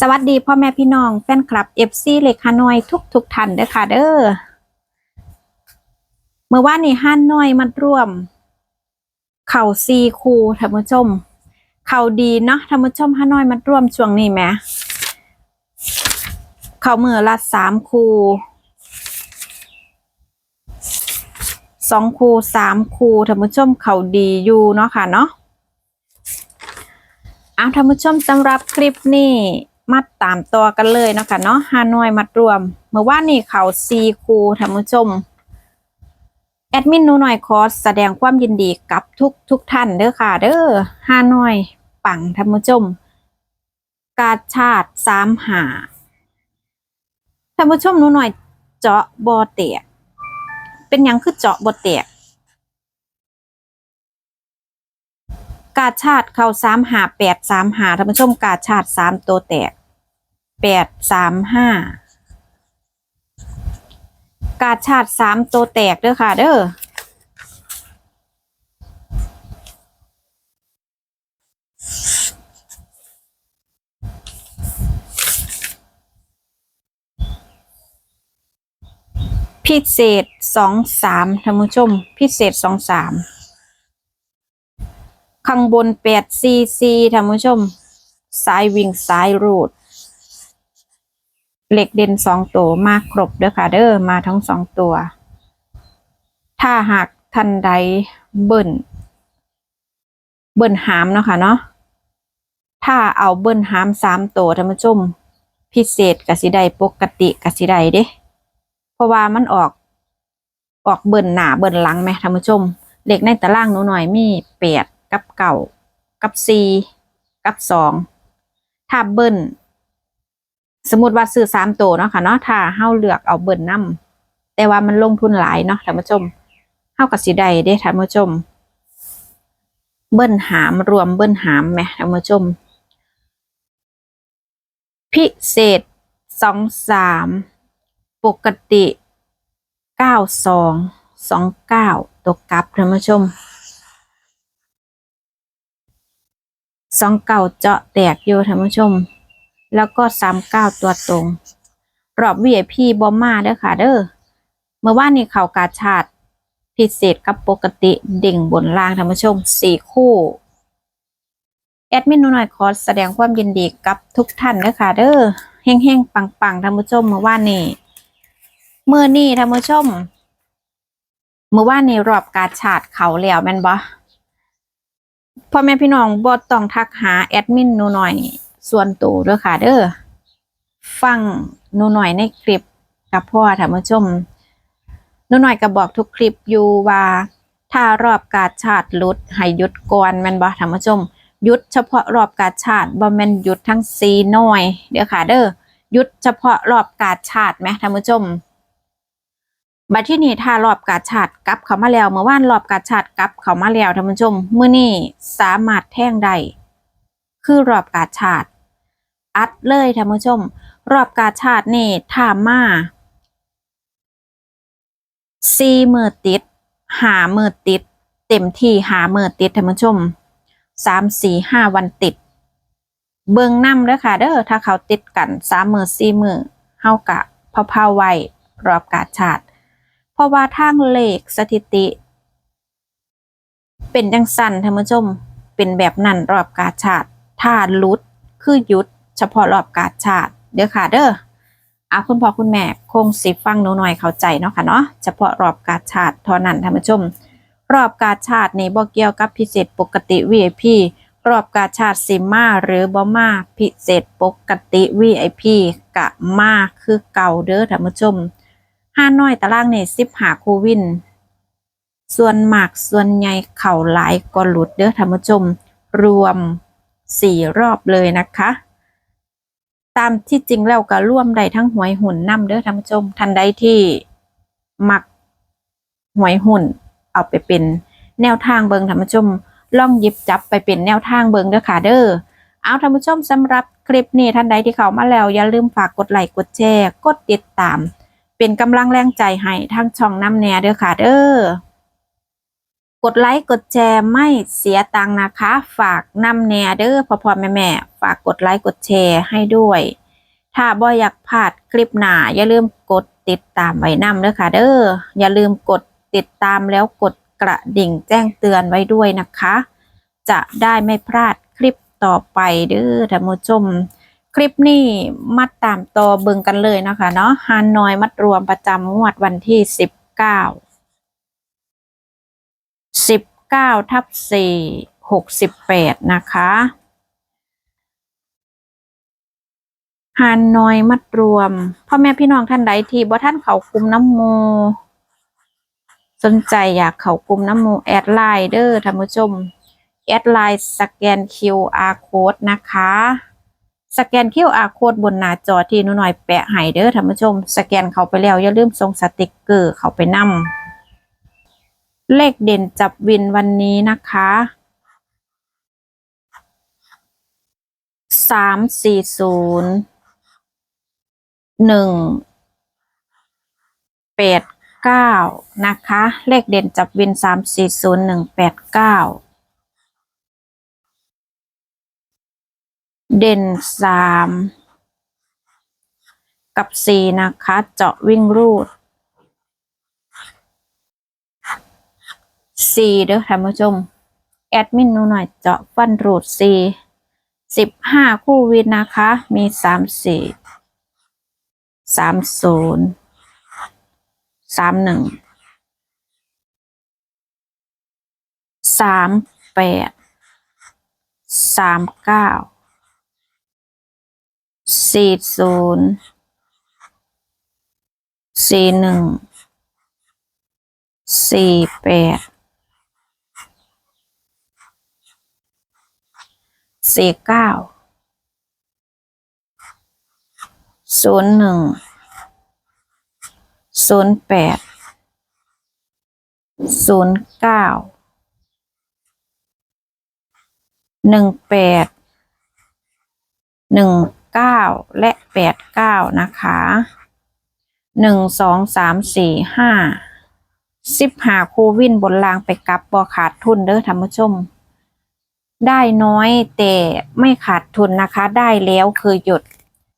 สวัสดีพ่อแม่พี่น้องแฟนคลับเอฟซีเล็กฮานอยทุกทุกท่านเด้อค่ะเด้อเมื่อวานนี้ฮานอยมัดร่วม เข่าซีคูท่านผู้ชม เข่าดีเนาะท่านผู้ชมฮานอยมัดร่วมช่วงนี้ไหมเข่ามือละสามคูสองคูสามคูท่านผู้ชมเข่าดีอยู่เนาะค่ะเนาะเอาท่านผู้ชมสำหรับคลิปนี้ มาตามตัวกันเลยเนาะคะเนาะฮานอยมัดรวม เมื่อว่านี่เขาซีคูท่านผู้ชมแอดมินนูหน่อยขอสแสดงความยินดีกับทุกทุกท่านเด้อค่ะ เด้อฮานอยปังท่านผู้ชม กาชาติสามหาท่านผู้ชมนูหน่อยเจาะบอเตะเป็นยังคือเจาะบอเตะกาชาติเข้าสามหาแปดสามหาท่านผู้ชมกาชาติสามตัวแตก แปดสามห้ากาชาติสามตัวแตกเด้อค่ะ เด้อพิเศษสองสามท่านผู้ชม พิเศษสองสามข้างบนแปดซีซีท่านผู้ชม สายวิ่งสายรูด เหล็กเด่นสองตัวมาครบเด้อค่ะเด้อมาทั้งสองตัว ถ้าหากทันใดเบิ่นเบิ่นหามเนาะค่ะเนาะถ้าเอาเบิ่นหามสามตัวท่านผู้ชม พิเศษกสิได้ปกติกสิได้เด้ เพราะว่ามันออก ออกเบิ่นหนาเบิ่นหลังไหมท่านผู้ชมเหล็กในตารางหนูหน่อยมีแปดกับเก่ากับสี่กับสองถ้าเบิ้ล สมมติว่าซื้อสามตัวเนาะค่ะเนาะถ้าเฮาเลือกเอาเบิ้ลนํแต่ว่ามันลงทุนหลายเนาะท่านผู้ชมเฮากับสิได้เด้ท่านผู้ชม เบิ้ลหามรวมเบิ้ลหามไหมท่านผู้ชม พิเศษสองสามปกติเก้าสองสองเก้าตกกลับท่านผู้ชมสองเก่าเจาะแตกอยู่ท่านผู้ชม แล้วก็สามเก้าตัวตรง รอบ VIP บอมมาเด้อค่ะ เด้อเมื่อวานนี้เข่ากาชาติพิเศษกับปกติเด่งบนล่างท่านผู้ชมสี่คู่ แอดมินหนูหน่อยขอแสดงความยินดีกับทุกท่านเด้อค่ะเด้อเฮงเฮงปังปังๆท่านผู้ชมเมื่อวานนี้เมื่อนี้ท่านผู้ชมเมื่อวานนี้รอบกาชาติเขาแล้วแม่นบ่พ่อแม่พี่น้องบอต้องทักหาแอดมินหนูหน่อย ส่วนตัวเด้อค่ะ เด้อฟังหนูหน่อยในคลิปกับพ่อท่านผู้ชมหนูหน่อยก็บอกทุกคลิปอยู่ว่า ถ้ารอบการชาติลุดให้หยุดก่อนแม่นบ่ท่านผู้ชมหยุดเฉพาะรอบการชาติบ่แม่นหยุดทั้งซีหน่อย เด้อค่ะ เด้อหยุดเฉพาะรอบการชาติไหมท่านผู้ชมบัดที่นี่ถ้ารอบกาชาติกลับเขามาแล้วเมื่อวานรอบกาชาติกลับเขามาแล้วท่านผู้ชมมื้อนี้สามารถแท่งได้คือรอบกาชาติ อัดเลยท่านผู้ชม รอบกาชาตินี่ถ้ามาสี่มือติดหามือติด เต็มที่หามือติดท่านผู้ชมสามสี่ห้าวันติด เบิ่งนำเด้อค่ะเด้อถ้าเขาติดกันสามมือสี่มือเฮากะเผาไวรอบกาชาติ เพราะว่าทางเลขสถิติ เป็นจังสันท่านผู้ชมเป็นแบบนั้นรอบกาชาติถ้าลุดคือหยุด เฉพาะรอบกาชาติเด้อค่ะเด้ออาคุณพ่อคุณแม่คงสิฟังหนูหน่อยเข้าใจเนาะค่ะเนาะเฉพาะรอบกาชาติเท่านั้นท่านผู้ชม รอบกาชาตินี่บ่เกี่ยวกับพิเศษปกติ VIP รอบกาชาติสิมาหรือบ่มาพิเศษปกติ VIP กะมาคือเก่าเด้อท่านผู้ชมห้าน้อยตารางนี่สิบหาคูวิน ส่วนหมากส่วนใหญ่เข่าหลายก็หลุดเด้อท่านผู้ชม รวมสี่รอบเลยนะคะ ตามที่จริงแล้วก็ร่วมได้ทั้งหวยหุ่นนำเด้อท่านผู้ชมทันใดที่มักหวยหุ่น เอาไปเป็นแนวทางเบิงท่านผู้ชมล่องหยิบจับไปเป็นแนวทางเบิงเด้อค่ะเด้อเอาท่านผู้ชมสำหรับคลิปนี้ท่านใดที่เข้ามาแล้ว อย่าลืมฝากกดไลค์กดแชร์กดติดตาม เป็นกำลังแรงใจให้ทางช่องน้ำแน่เด้อค่ะเด้อ กดไลค์กดแชร์ไม่เสียตังค์นะคะ ฝากนำแนเด้อพ่อพ่อแม่แม่ฝากกดไลค์กดแชร์ให้ด้วย ถ้าบ่อยากพลาดคลิปหน้าอย่าลืมกดติดตามไว้นำเด้อค่ะเด้ออย่าลืมกดติดตามแล้วกดกระดิ่งแจ้งเตือนไว้ด้วยนะคะ จะได้ไม่พลาดคลิปต่อไปเด้อท่านผู้ชม คลิปนี้มัดตามต่อเบิ่งกันเลยนะคะเนาะฮานอยมัดรวมประจำงวดวันที่สิ บเก้าทับสี่หกสิบแปดนะคะฮานอยมัดรวมพ่อแม่พี่น้องท่านใดที่บ่ท่านเขาคุมน้ำโมสนใจอยากเขากลุ่มน้ำโมแอดไลน์เด้อท่านผู้ชม แอดไลน์สแกน QR code นะคะ สแกน QR code บนหน้าจอที่หนูหน่อยแปะให้เด้อท่านผู้ชม สแกนเขาไปแล้วอย่าลืมส่งสติกเกอร์เขาไปนำ เลขเด่นจับวินวันนี้นะคะสามสี่ศูนย์หนึ่งแปดเก้านะคะ เลขเด่นจับวินสามสี่ศูนย์หนึ่งแปดเก้าเด่นสามกับสี่นะคะ เจาะวิ่งรูด สี่เด้อท่านผู้ชม แอดมินหนูหน่อยเจาะฟันรูดสี่สิบห้าคู่วินนะคะ มีสามสี่สามศูนย์สามหนึ่งสามแปดสามเก้าสี่ศูนย์สี่หนึ่งสี่แปด สี่เก้าศูนย์หนึ่งศูนย์แปดศูนย์เก้าหนึ่งแปดหนึ่งเก้าและแปดเก้านะคะหนึ่งสองสามสี่ห้าสิบหาคูวินบนรางไปกลับบอขาดทุนเด้อท่านผู้ชม ได้น้อยแต่ไม่ขาดทุนนะคะ ได้แล้วคือหยุด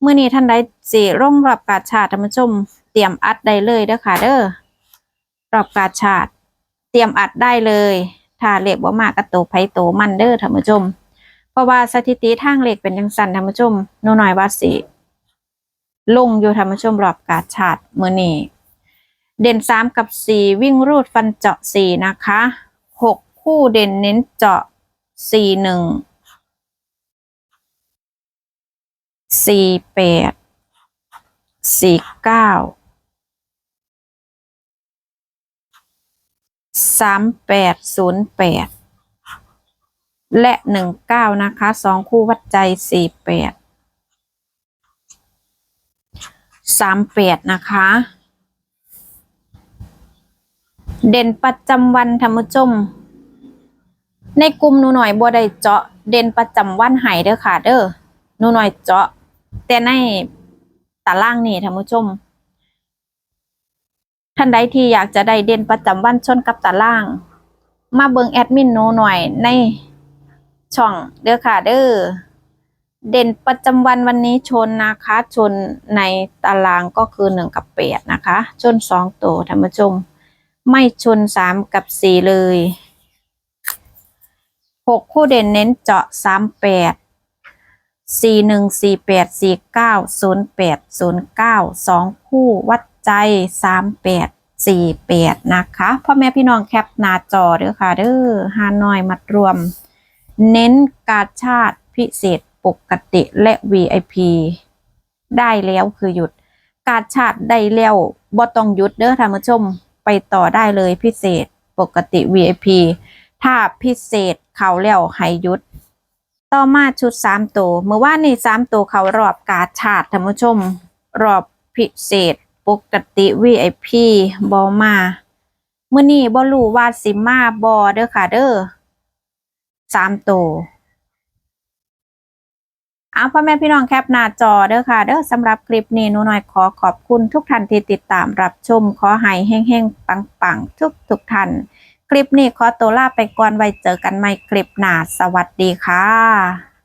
เมื่อนี้ท่านใดสิร่องรับกาชาติท่านผู้ชม เตรียมอัดได้เลยเด้อค่ะ เด้อรับกาชาติ เตรียมอัดได้เลยถ้าเลขบ่มากกระโตไผโตมันเด้อท่านผู้ชม เพราะว่าสถิติทางเลขเป็นจังซั่นท่านผู้ชมหนูหน่อยว่าสิลงอยู่ท่านผู้ชมรอบกาชาติมื้อนี้เด่นสามกับสี่วิ่งรูดฟันเจาะสี่นะคะหกคู่เด่นเน้นเจาะ สี่หนึ่งสี่แปดสี่เก้าสามแปดศูนย์แปดและหนึ่งเก้านะคะสองคู่วัดใจสี่แปดสามแปดนะคะ เด่นประจำวันธรรมชม ในกลุ่มหนูหน่อยบัวได้เจาะเด่นประจำวันหายเด้อค่ะ เด้อหนูหน่อยเจาะ แต่ในตารางนี่ท่านผู้ชม ท่านใดที่อยากจะได้เด่นประจำวันชนกับตาราง มาเบิงแอดมินหนูหน่อยในช่องเด้อค่ะ เด้อเด่นประจำวันวันนี้ชนนะคะ ชนในตารางก็คือหนึ่งกับแปดนะคะ ชนสองตัวท่านผู้ชม ไม่ชนสามกับสี่เลย หกคู่เด่นเน้นเจาะสามแปดสี่หนึ่งสี่แปดสี่เก้าศูนย์แปดศูนย์เก้าสองคู่วัดใจสามแปดสี่แปดนะคะพ่อแม่พี่น้องแคปหน้าจอเด้อค่ะเด้อฮานอยมัดรวม เน้นการชาติพิเศษปกติและ VIP ได้แล้วคือหยุด การชาติได้แล้วบ่ต้องหยุดเด้อท่านผู้ชมไปต่อได้เลยพิเศษปกติ VIP ถ้าพิเศษ เขาแล้วให้ยุด ต่อมาชุดสามตัวเมื่อว่านนี่สามตัวเขารอบกาชาติท่านผู้ชม รอบพิเศษ ปกติ VIP บอมาเมื่อนี้บอรู้ว่าสิมาบอเด้อค่ะเด้อสามตัวเอาพ่อแม่พี่น้องแคปหน้าจอเด้อค่ะ เด้อสำหรับคลิปนี้หนูหน่อยขอขอบคุณทุกท่านที่ติดตามรับชม ขอให้เฮงๆ ปังๆ ทุกทุกๆท่าน คลิปนี้ขอตัวลาไปก่อนไว้เจอกันใหม่คลิปหน้าสวัสดีค่ะ